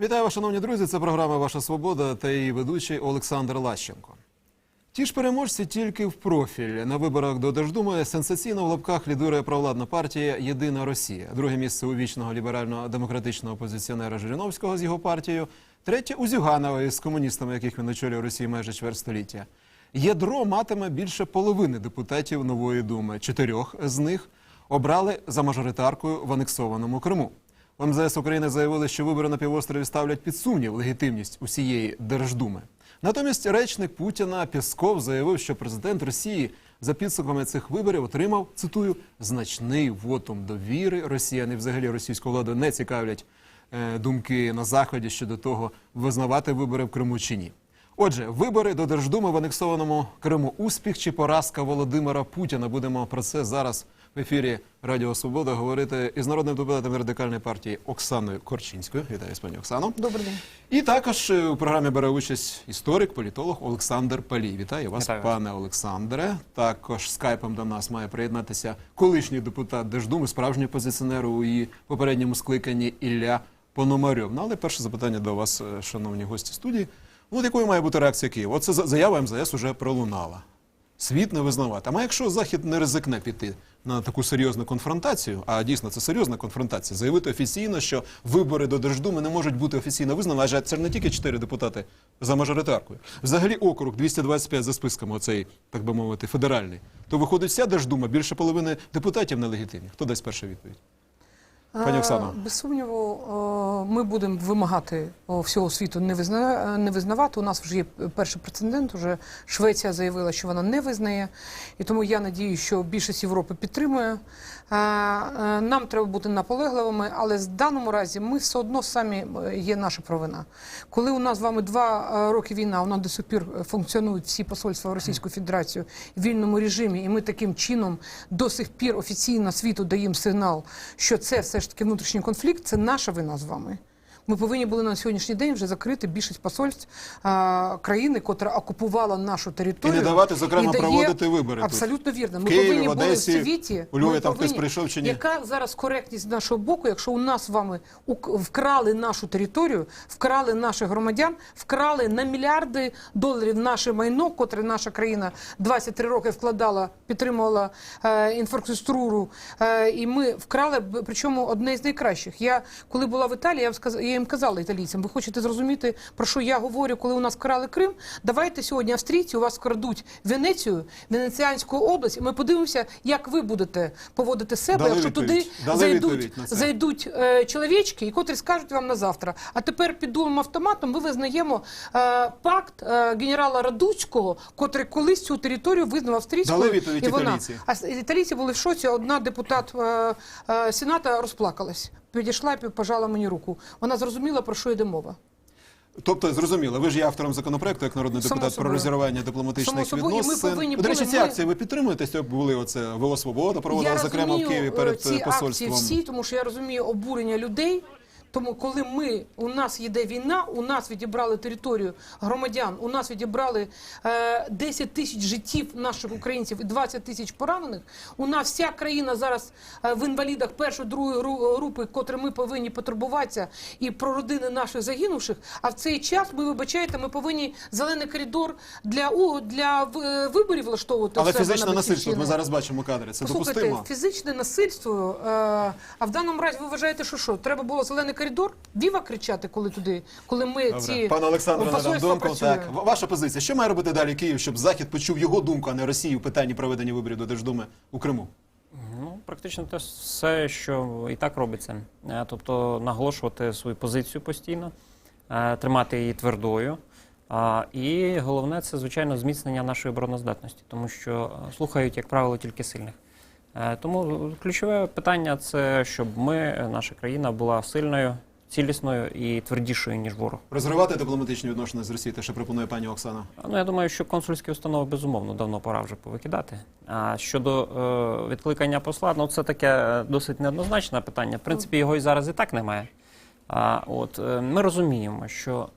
Вітаю вас, шановні друзі. Це програма Ваша Свобода та її ведучий Олександр Лащенко. Ті ж переможці тільки в профіль на виборах до Держдуми сенсаційно в лапках лідирує провладна партія Єдина Росія. Друге місце у вічного ліберально-демократичного опозиціонера Жириновського з його партією. Третє у Зюганова із комуністами, яких він очолює Росії майже чверть століття. Ядро матиме більше половини депутатів нової думи. Чотирьох з них обрали за мажоритаркою в анексованому Криму. МЗС України заявили, що вибори на півострові ставлять під сумнів легітимність усієї Держдуми. Натомість речник Путіна Пєсков заявив, що президент Росії за підсумками цих виборів отримав цитую значний вотум довіри. Росіяни взагалі російську владу не цікавлять е, думки на заході щодо того, визнавати вибори в Криму чи ні. Отже, вибори до Держдуми в анексованому Криму успіх чи поразка Володимира Путіна. Будемо про це зараз в ефірі Радіо Свобода говорити із народним депутатом радикальної партії Оксаною Корчинською. Вітаю, пані Оксано. Добрий день. І також е, у програмі бере участь історик, політолог Олександр Палій. Вітаю вас, Вітаю пане Олександре. Також скайпом до нас має приєднатися колишній депутат Держдуми, справжній опозиціонер у її попередньому скликанні Ілля Пономарьов. Ну, але перше запитання до вас, е, шановні гості студії. Ну, от якою має бути реакція Києва? Оце за- заява МЗС уже пролунала. Світ не визнавати. А якщо Захід не ризикне піти на таку серйозну конфронтацію, а дійсно це серйозна конфронтація, заявити офіційно, що вибори до Держдуми не можуть бути офіційно визнані, адже це не тільки чотири депутати за мажоритаркою. Взагалі округ 225 за списками, оцей, так би мовити, федеральний. То виходить вся Держдума, більше половини депутатів нелегітимні. Хто дасть першу відповідь? Пані Е, Оксано. Без сумніву, е, ми будемо вимагати всього світу не, визна... не визнавати. У нас вже є перший прецедент. Уже Швеція заявила, що вона не визнає. І тому я надію, що більшість Європи підтримує. Е, е, Нам треба бути наполегливими, але в даному разі ми все одно самі е, є наша провина. Коли у нас з вами два е, роки війна, у нас до сих пір функціонують всі посольства в Російську Федерацію в вільному режимі, і ми таким чином до сих пір офіційно світу даємо сигнал, що це все ж таки внутрішній конфлікт, це наша вина з вами. Ми повинні були на сьогоднішній день вже закрити більшість посольств а, країни, котра окупувала нашу І територію. не давати, зокрема, і дає- проводити вибори. Абсолютно вірно. Ми Києві, повинні в були в світі. у Львові там хтось прийшов чи ні? Яка зараз коректність з нашого боку, якщо у нас з вами вкрали нашу територію, вкрали наших громадян, вкрали на мільярди доларів наше майно, котре наша країна 23 роки вкладала, підтримувала е, інфраструктуру, е, і ми вкрали, причому одне з найкращих. Я коли була в Італії, я, сказ... я їм казала італійцям, ви хочете зрозуміти, про що я говорю, коли у нас вкрали Крим? Давайте сьогодні австрійці у вас вкрадуть Венецію, Венеціанську область, і ми подивимося, як ви будете поводити себе, Дали якщо відповідь. туди Дали зайдуть, зайдуть е, чоловічки, і котрі скажуть вам на завтра. А тепер під дулом автоматом ми визнаємо е, пакт е, генерала Радуцького, котрий колись цю територію визнав австрійською. Дали відповідь і вона. італійці. А італійці були в шоці. Одна депутат е, е, сената розплакалась. Підійшла і пожала мені руку. Вона зрозуміла, про що йде мова. Тобто, зрозуміло, ви ж є автором законопроекту, як народний Само депутат про розірвання дипломатичних Само собою, і ми відносин. повинні До речі, були- ці ми- акції ви підтримуєте? Що були оце ВО Свобода проводила, зокрема в Києві перед ці е, посольством. акції всі, тому що я розумію обурення людей. Тому, коли ми у нас йде війна, у нас відібрали територію громадян, у нас відібрали е, 10 тисяч життів наших українців і 20 тисяч поранених. У нас вся країна зараз е, в інвалідах першої другої групи, котре ми повинні потурбуватися, і про родини наших загинувших. А в цей час ви вибачаєте, ми повинні зелений коридор для у для е, виборів влаштовувати. Але фізичне на насильство, ми зараз бачимо кадри. Це Послухайте, допустимо. фізичне насильство. Е, а в даному разі ви вважаєте, що що? Треба було зелений коридор? Віва кричати, коли туди, коли ми Добре. ці Пане Олександре, надам думку. працює. Так, ваша позиція. Що має робити далі Київ, щоб Захід почув його думку, а не Росію у питанні проведення виборів до Держдуми у Криму? Ну, практично те все, що і так робиться. Е, Тобто наголошувати свою позицію постійно, е, тримати її твердою. І головне це, звичайно, зміцнення нашої обороноздатності, тому що е, слухають, як правило, тільки сильних. Е, Тому ключове питання це щоб ми, наша країна, була сильною, цілісною і твердішою, ніж ворог. Розривати дипломатичні відносини з Росією, те, що пропонує пані Оксана. Ну, я думаю, що консульські установи безумовно давно пора вже повикидати. А щодо е, відкликання посла, ну це таке досить неоднозначне питання. В принципі, його і зараз і так немає. А от е, ми розуміємо, що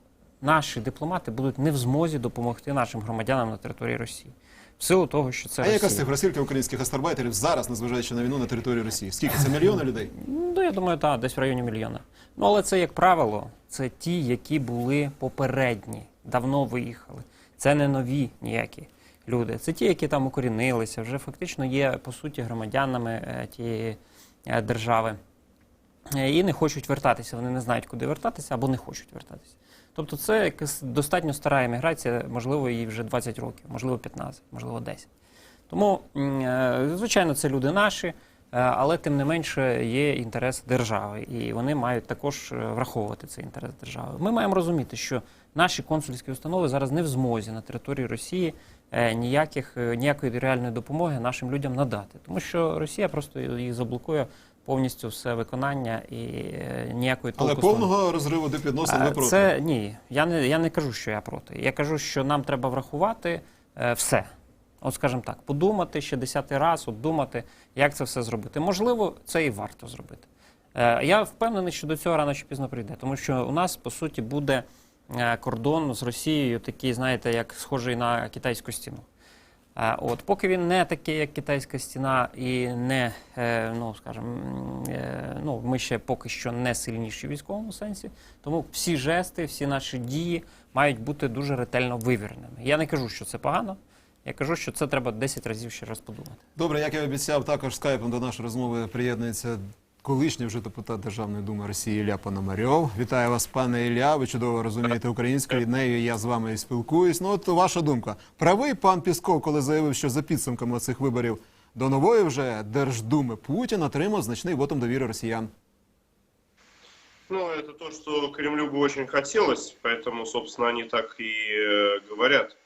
наші дипломати будуть не в змозі допомогти нашим громадянам на території Росії. В силу того, що це А яка Росія. цифра? Скільки українських гастарбайтерів зараз, незважаючи на війну на території Росії? Скільки? Це мільйони людей? Ну, я думаю, так, десь в районі мільйона. Ну, але це, як правило, це ті, які були попередні, давно виїхали. Це не нові ніякі люди. Це ті, які там укорінилися, вже фактично є, по суті, громадянами е, тієї е, держави. Е, І не хочуть вертатися. Вони не знають, куди вертатися або не хочуть вертатися. Тобто це якась достатньо стара еміграція, можливо, їй вже 20 років, можливо, 15, можливо, 10. Тому, е, звичайно, це люди наші, е, але тим не менше є інтерес держави, і вони мають також е, враховувати цей інтерес держави. Ми маємо розуміти, що наші консульські установи зараз не в змозі на території Росії ніяких, ніякої реальної допомоги нашим людям надати, тому що Росія просто їх заблокує повністю все виконання і е, ніякої Але толку не повного розриву дипвідносин ви Е, проти. Це ні. Я не, я не кажу, що я проти. Я кажу, що нам треба врахувати е, все. От, скажімо так, подумати ще десятий раз, от думати, як це все зробити. Можливо, це і варто зробити. Я впевнений, що до цього рано чи пізно прийде, тому що у нас, по суті, буде кордон з Росією, такий, знаєте, як схожий на китайську стіну. Е, От, поки він не такий, як китайська стіна, і не, е, ну скажімо, е, ну, ми ще поки що не сильніші в військовому сенсі, тому всі жести, всі наші дії мають бути дуже ретельно вивіреними. Я не кажу, що це погано. Я кажу, що це треба 10 разів ще раз подумати. Добре, як я обіцяв, також скайпом до нашої розмови приєднується колишній вже депутат Державної думи Росії Ілля Пономарьов. Вітаю вас, пане Ілля. Ви чудово розумієте українську. Від неї я з вами і спілкуюсь. Ну, от ваша думка. Правий пан Пісков, коли заявив, що за підсумками цих виборів до нової вже Держдуми Путін отримав значний вотом довіри росіян. Ну, это то, что Кремлю бы очень хотелось, поэтому, собственно, они так и э, говорят.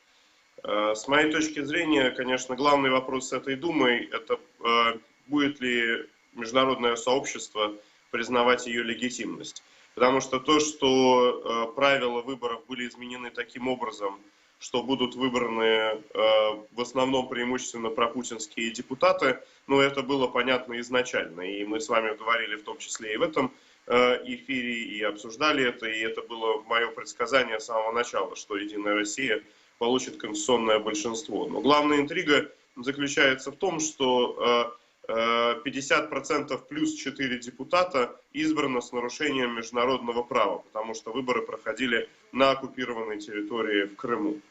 Э, с моей точки зрения, конечно, главный вопрос с этой Думой – это э, будет ли международное сообщество признавать ее легитимность. Потому что то, что э, правила выборов были изменены таким образом, что будут выбраны э, в основном преимущественно пропутинские депутаты, ну, это было понятно изначально. И мы с вами говорили в том числе и в этом э, эфире, и обсуждали это, и это было мое предсказание с самого начала, что «Единая Россия» получит конституционное большинство. Но главная интрига заключается в том, что 50% плюс 4 депутата избрано с нарушением международного права, потому что выборы проходили на оккупированной территории в Крыму.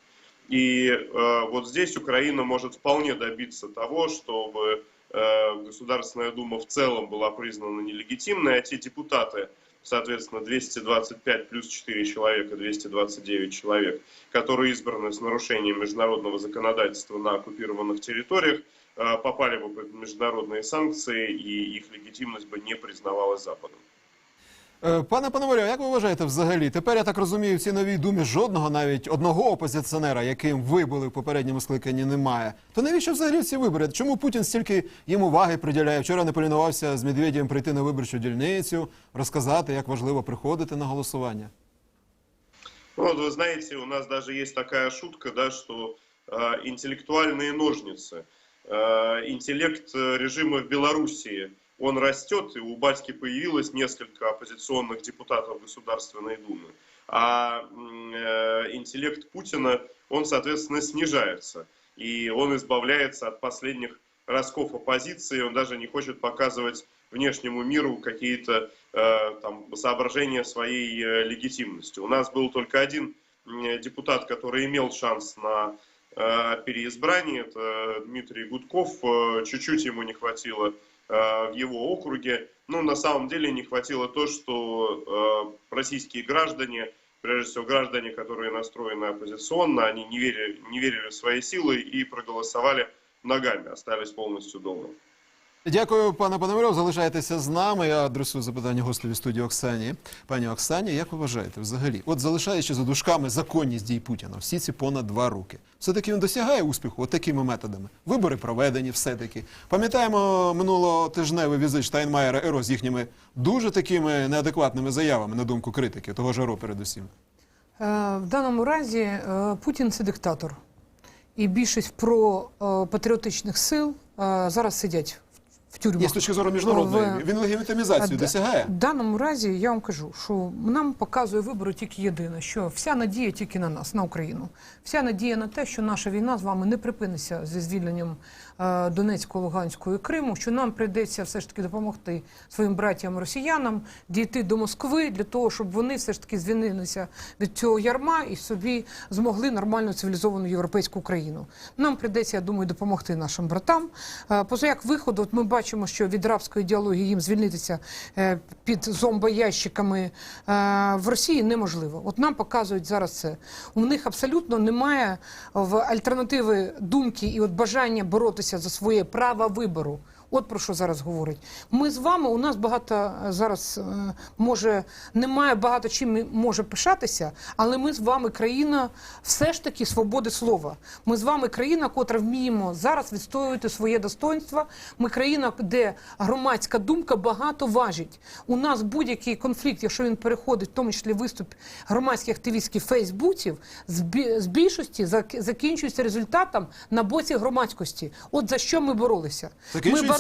И э, вот здесь Украина может вполне добиться того, чтобы э, Государственная Дума в целом была признана нелегитимной, а те депутаты, соответственно, 225 плюс 4 человека, 229 человек, которые избраны с нарушением международного законодательства на оккупированных территориях, э, попали бы под международные санкции, и их легитимность бы не признавалась Западом. Е, Пане Пономарьов, як ви вважаєте взагалі? Тепер я так розумію, в цій новій думі жодного, навіть одного опозиціонера, яким ви були в попередньому скликанні, немає. То навіщо взагалі ці вибори? Чому Путін стільки їм уваги приділяє? Вчора не полінувався з Медведєвим прийти на виборчу дільницю, розказати, як важливо приходити на голосування. Ну, вот вы знаете, у нас даже есть такая шутка, да, что э, интеллектуальные ножницы, э, Интеллект э, режима в Белоруссии, он растет, и у батьки появилось несколько оппозиционных депутатов Государственной Думы, а э, интеллект Путина, он, соответственно, снижается, и он избавляется от последних ростков оппозиции, он даже не хочет показывать внешнему миру какие-то э, там соображения своей э, легитимности. У нас был только один депутат, который имел шанс на э, переизбрание, это Дмитрий Гудков. Э, Чуть-чуть ему не хватило э, в его округе. Ну, на самом деле не хватило то, что российские граждане, прежде всего граждане, которые настроены оппозиционно, они не верили, не верили в свои силы и проголосовали ногами, остались полностью дома. Дякую, пане Пономарьов. Залишайтеся з нами. Я адресую запитання гостеві студії Оксані. Пані Оксані, як ви вважаєте взагалі? От залишаючи за дужками законність дій Путіна, всі ці понад два роки, все-таки він досягає успіху от такими методами. Вибори проведені, все-таки. Пам'ятаємо минулотижневий візит Штайнмаєра Еро з їхніми дуже такими неадекватними заявами, на думку критики, того ж Еро передусім. Е, В даному разі е, Путін це диктатор. І більшість про е, патріотичних сил зараз сидять в тюрмах. Є з точки зору міжнародної. В- Він легітимізацію досягає. В даному разі я вам кажу, що нам показує вибори тільки єдине, що вся надія тільки на нас, на Україну. Вся надія на те, що наша війна з вами не припиниться зі звільненням е, Донецького, Луганського і Криму, що нам прийдеться все ж таки допомогти своїм братям росіянам дійти до Москви для того, щоб вони все ж таки звільнилися від цього ярма і собі змогли нормально цивілізовану європейську країну. Нам прийдеться, я думаю, допомогти нашим братам. Е, Поза як виходу, от ми бачимо, що від рабської ідеології їм звільнитися е, під зомбоящиками в Росії неможливо. От нам показують зараз це. У них абсолютно немає в альтернативи думки і от бажання боротися за своє право вибору. От про що зараз говорить. Ми з вами, у нас багато е, зараз е, може немає багато чим може пишатися, але ми з вами країна все ж таки свободи слова. Ми з вами країна, котра вміємо зараз відстоювати своє достоинство. Ми країна, де громадська думка багато важить. У нас будь-який конфлікт, якщо він переходить, в тому числі виступ громадських активістів Фейсбуців, з більшості зак- закінчується результатом на боці громадськості. От за що ми боролися?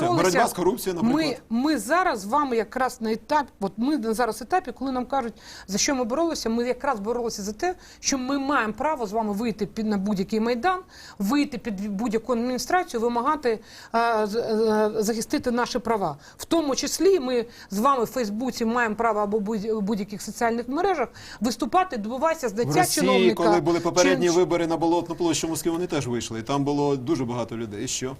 Закінчується боротьба з корупцією, наприклад. Ми, ми зараз з вами якраз на етапі, от ми на зараз етапі, коли нам кажуть, за що ми боролися, ми якраз боролися за те, що ми маємо право з вами вийти під на будь-який майдан, вийти під будь-яку адміністрацію, вимагати е, з- е, захистити наші права. В тому числі ми з вами в Фейсбуці маємо право або в будь-яких соціальних мережах виступати, добиватися В зняття Росії, чиновника. коли були попередні Чи- вибори на Болотну площу Москви, вони теж вийшли. І там було дуже багато людей. І що?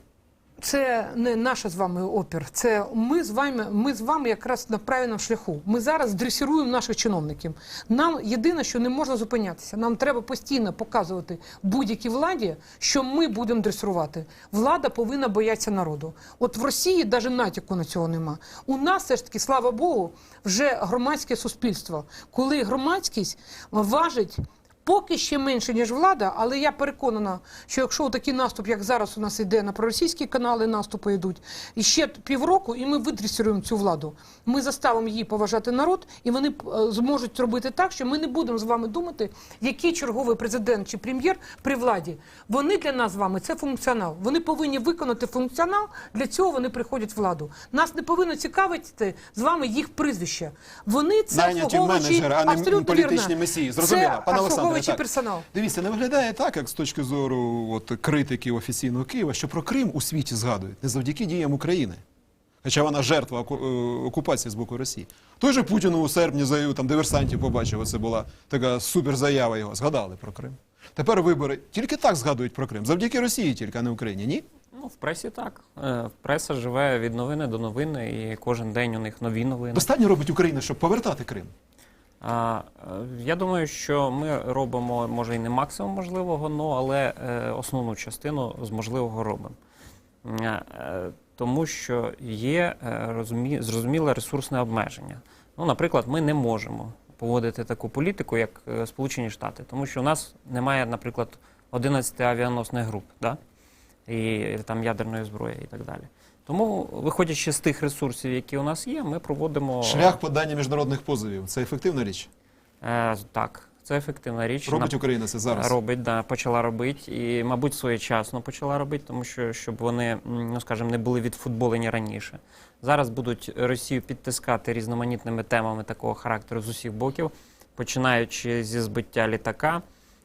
Це не наша з вами опір. Це ми з вами. Ми з вами якраз на правильному шляху. Ми зараз дресируємо наших чиновників. Нам єдине, що не можна зупинятися. Нам треба постійно показувати будь-якій владі, що ми будемо дресирувати. Влада повинна боятися народу. От в Росії навіть натяку на цього нема. У нас все ж таки, слава Богу, вже громадське суспільство, коли громадськість важить. Поки ще менше, ніж влада, але я переконана, що якщо такий наступ, як зараз у нас йде на проросійські канали, наступи йдуть, і ще півроку, і ми видресируємо цю владу. Ми заставимо її поважати народ, і вони е, зможуть зробити так, що ми не будемо з вами думати, який черговий президент чи прем'єр при владі. Вони для нас з вами це функціонал. Вони повинні виконати функціонал. Для цього вони приходять в владу. Нас не повинно цікавити з вами їх прізвища. Вони це Найняті менеджери, а не політичні месії. Зрозуміло, пане Олександре. Обслуговуючий Так. персонал. Дивіться, не виглядає так, як з точки зору от, критиків офіційного Києва, що про Крим у світі згадують не завдяки діям України. Хоча вона жертва е, окупації з боку Росії. Той же Путін у серпні заявив, там диверсантів побачив, це була така суперзаява його. Згадали про Крим. Тепер вибори тільки так згадують про Крим. Завдяки Росії тільки, а не Україні. Ні? Ну, в пресі так. Е, Преса живе від новини до новини, і кожен день у них нові новини. Достатньо робить Україна, щоб повертати Крим. Е, я думаю, що ми робимо, може, і не максимум можливого, ну, але е, основну частину з можливого робимо. Е, тому що є розумі, зрозуміле ресурсне обмеження. Ну, наприклад, ми не можемо поводити таку політику, як Сполучені Штати, тому що у нас немає, наприклад, 11 авіаносних груп, да? і там ядерної зброї і так далі. Тому, виходячи з тих ресурсів, які у нас є, ми проводимо Шлях подання міжнародних позовів це ефективна річ. Е, так, це ефективна річ. Робить На- Україна це зараз. Робить, да, почала робити. І, мабуть, своєчасно почала робити, тому що щоб вони, ну скажімо, не були відфутболені раніше. Зараз будуть Росію підтискати різноманітними темами такого характеру з усіх боків, починаючи зі збиття літака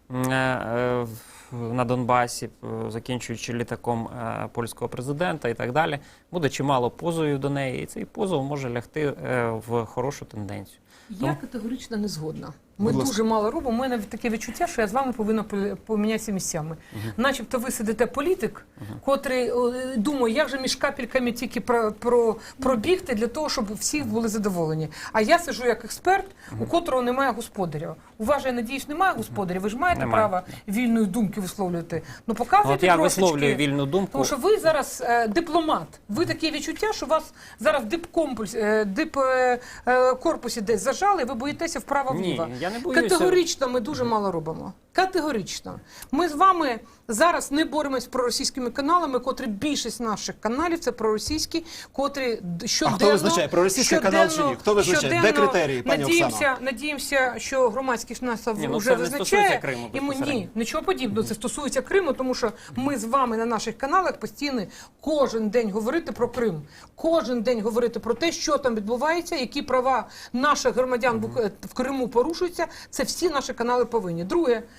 е, е, на Донбасі, е, закінчуючи літаком е, польського президента і так далі. Буде чимало позовів до неї, і цей позов може лягти е, в хорошу тенденцію. Я категорично не згодна. Ми Будь дуже мало робимо. У мене таке відчуття, що я з вами повинна помінятися місцями. Начебто ви сидите політик, котрий е, думає, як же між капельками тільки про, про, пробігти для того, щоб всі були задоволені. А я сиджу як експерт, у котрого немає господаря. У вас я надіюсь, немає господаря. Ви ж маєте Немає. право вільної думки висловлювати. Ну показуйте От я трошечки. висловлюю вільну думку. Тому що ви зараз е, дипломат. Ви таке відчуття, що у вас зараз дипкомпульс, е, дип е, е, корпусі десь зажали, ви боїтеся вправо Ні, вліво. я не боюся. Категорично ми дуже мало робимо. Категорично. Ми з вами зараз не боремось проросійськими каналами, котрі більшість наших каналів це проросійські, котрі щоденно... визначає, проросійський канал чи ні? Хто визначає? Де щоденно критерії, пані надіємося, Оксано? надіємося, що громадськість нас Ні, ну, вже це визначає. Криму і ми, ні, нічого подібного. Це стосується Криму, тому що ми з вами на наших каналах постійно кожен день говорити про Крим, кожен день говорити про те, що там відбувається, які права наших громадян в Криму порушуються. Це всі наші канали повинні. Друге,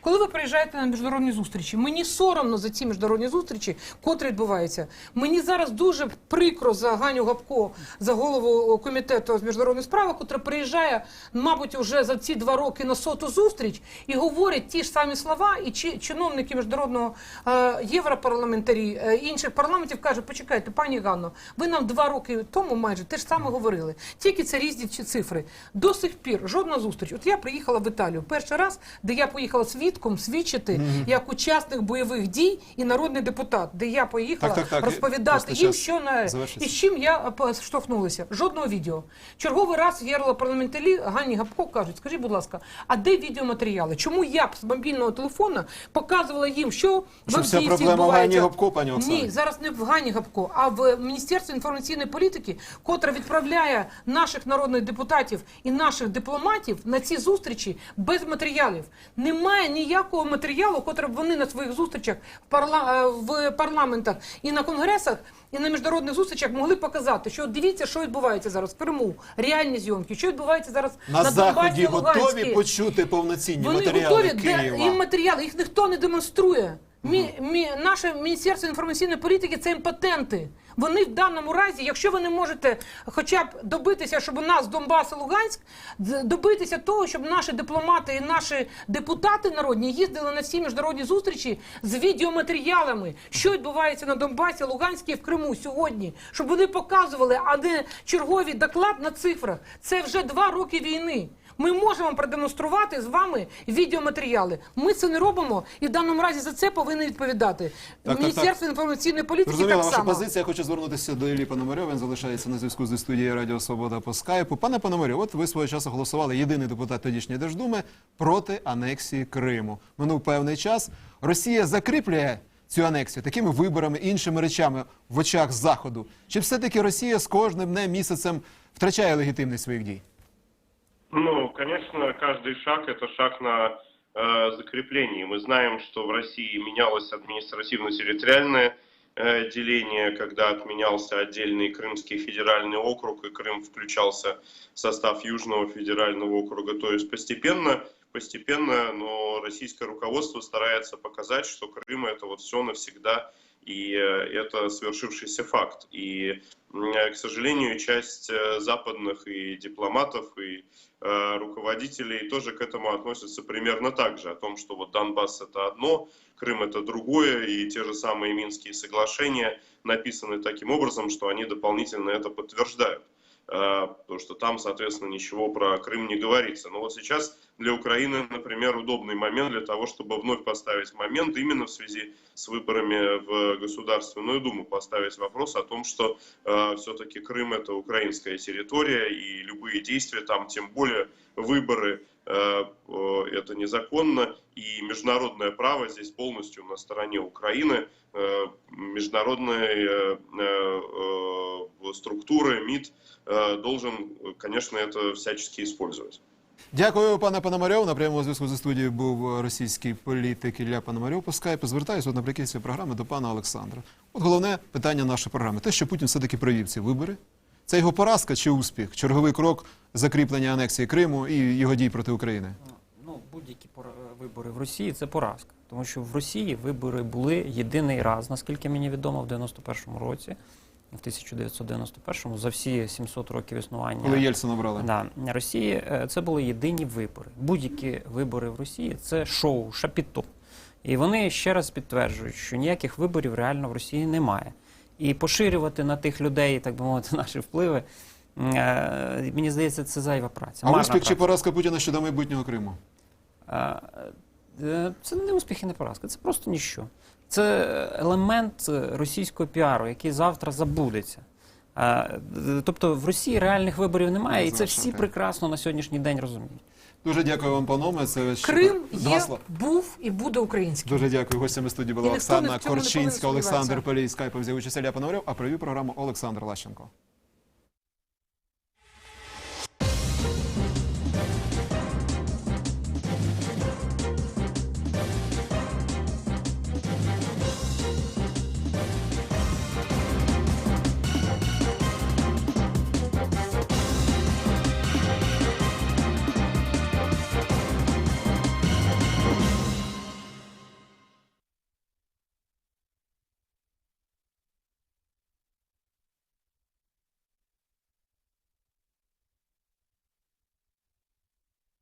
коли ви приїжджаєте на міжнародні зустрічі, мені соромно за ці міжнародні зустрічі, котрі відбуваються. Мені зараз дуже прикро за Ганю Гапко, за голову комітету з міжнародних справ, котра приїжджає, мабуть, уже за ці два роки на соту зустріч і говорить ті ж самі слова, і чи чиновники міжнародного е, європарламентарі е, інших парламентів кажуть, почекайте, пані Ганно, ви нам два роки тому майже те ж саме говорили. Тільки це різні цифри. До сих пір жодна зустріч. От я приїхала в Італію. Перший раз, де я поїхала свідком свідчити як учасник бойових дій і народний депутат, де я поїхала Так, так, так. розповідати їм, що на завершиться. і з чим я е, поштовхнулася. Жодного відео. Черговий раз європарламентарі Ганні Гапко кажуть, скажіть, будь ласка, а де відеоматеріали? Чому я б з мобільного телефона показувала їм, що в вся проблема в Ганні відбувається? Гапко, пані Оксано? Ні, зараз не в Гані Гапко, а в Міністерстві інформаційної політики, котре відправляє наших народних депутатів і наших дипломатів на ці зустрічі без матеріалів. Немає ніякого матеріалу, котре б вони на своїх зустрічах в, парла... е, в парламентах і на конгресах. І на міжнародних зустрічах могли показати, що от дивіться, що відбувається зараз в Криму, реальні зйомки, що відбувається зараз На, на, Донбасі, Донбасі, готові почути повноцінні Вони матеріали готові, де Києва. їм матеріали, їх ніхто не демонструє. Мі, мі, наше Міністерство інформаційної політики це імпотенти. Вони в даному разі, якщо ви не можете хоча б добитися, щоб у нас Донбас і Луганськ, добитися того, щоб наші дипломати і наші депутати народні їздили на всі міжнародні зустрічі з відеоматеріалами, що відбувається на Донбасі, Луганській в Криму сьогодні, щоб вони показували, а не черговий доклад на цифрах. Це вже два роки війни. Ми можемо продемонструвати з вами відеоматеріали. Ми це не робимо, і в даному разі за це повинні відповідати так, Міністерство інформаційної політики. Зрозуміла так ваша само. позиція. Я хочу звернутися до Іллі Пономарьова. Він залишається на зв'язку зі студією Радіо Свобода по скайпу. Пане Пономарьов, от ви свого часу голосували єдиний депутат тодішньої Держдуми проти анексії Криму. Минув певний час. Росія закріплює цю анексію такими виборами, іншими речами в очах заходу. Чи все-таки Росія з кожним днем місяцем втрачає легітимність своїх дій? Ну, конечно, каждый шаг это шаг на э, закрепление. Мы знаем, что в России менялось административно-территориальное э, деление, когда отменялся отдельный Крымский федеральный округ, и Крым включался в состав Южного федерального округа. То есть постепенно, постепенно, но российское руководство старается показать, что Крым это вот все навсегда, и э, это свершившийся факт. И, э, к сожалению, часть э, западных и дипломатов, и руководителей тоже к этому относятся примерно так же, о том, что вот Донбасс это одно, Крым это другое, и те же самые Минские соглашения написаны таким образом, что они дополнительно это подтверждают. Э, Потому что там, соответственно, ничего про Крым не говорится. Но вот сейчас для Украины, например, удобный момент для того, чтобы вновь поставить момент именно в связи с выборами в Государственную Думу, поставить вопрос о том, что э, все-таки Крым это украинская территория, и любые действия там, тем более выборы, э, э, это незаконно, и международное право здесь полностью на стороне Украины. Э, Международные э, э, структуры, МИД э, должен, конечно, это всячески использовать. Дякую, пане Пономарьов. На прямому зв'язку зі студією був російський політик Ілля Пономарьов по скайпу. Звертаюся от наприкінці програми до пана Олександра. От головне питання нашої програми: те, що Путін все-таки провів ці вибори. Це його поразка чи успіх? Черговий крок закріплення анексії Криму і його дій проти України. Ну, будь-які пора- вибори в Росії це поразка. Тому що в Росії вибори були єдиний раз, наскільки мені відомо, в 91-му році, в 1991-му, за всі 700 років існування. Коли Єльцина обрали. Да, Росії е, це були єдині вибори. Будь-які вибори в Росії це шоу, шапіто. І вони ще раз підтверджують, що ніяких виборів реально в Росії немає. І поширювати на тих людей, так би мовити, наші впливи, е, мені здається, це зайва праця. А успіх чи поразка Путіна щодо майбутнього Криму? Е, Це не успіх і не поразка, це просто ніщо. Це елемент е, російського піару, який завтра забудеться. Е, Тобто в Росії реальних виборів немає, і це всі так. прекрасно на сьогоднішній день розуміють. Дуже дякую вам, панове. Це ще Крим два є, слова. був і буде українським. Дуже дякую. Гостями студії була Оксана Корчинська, Олександр. Полій. Скайпом взяв участь Ілля Пономарьов, а провів програму Олександр Лащенко.